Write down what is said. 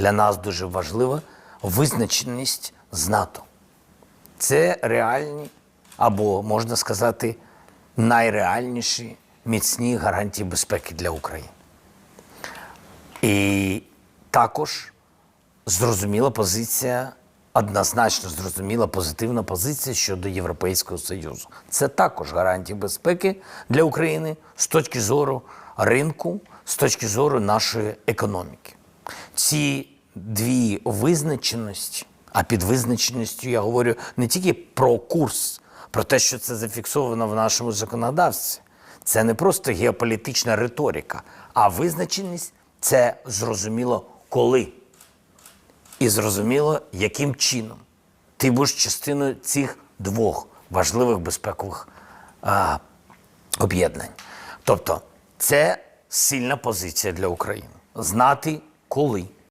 для нас дуже важлива визначеність з НАТО. Це реальні, або можна сказати, найреальніші міцні гарантії безпеки для України. І також зрозуміла позиція, однозначно зрозуміла позитивна позиція щодо Європейського Союзу. Це також гарантії безпеки для України з точки зору ринку, з точки зору нашої економіки. Ці дві визначеності, а під визначеністю я говорю не тільки про курс, про те, що це зафіксовано в нашому законодавстві. Це не просто геополітична риторика, а визначеність це зрозуміло коли. І зрозуміло, яким чином ти будеш частиною цих двох важливих безпекових а, об'єднань. Тобто, це сильна позиція для України. Знати коли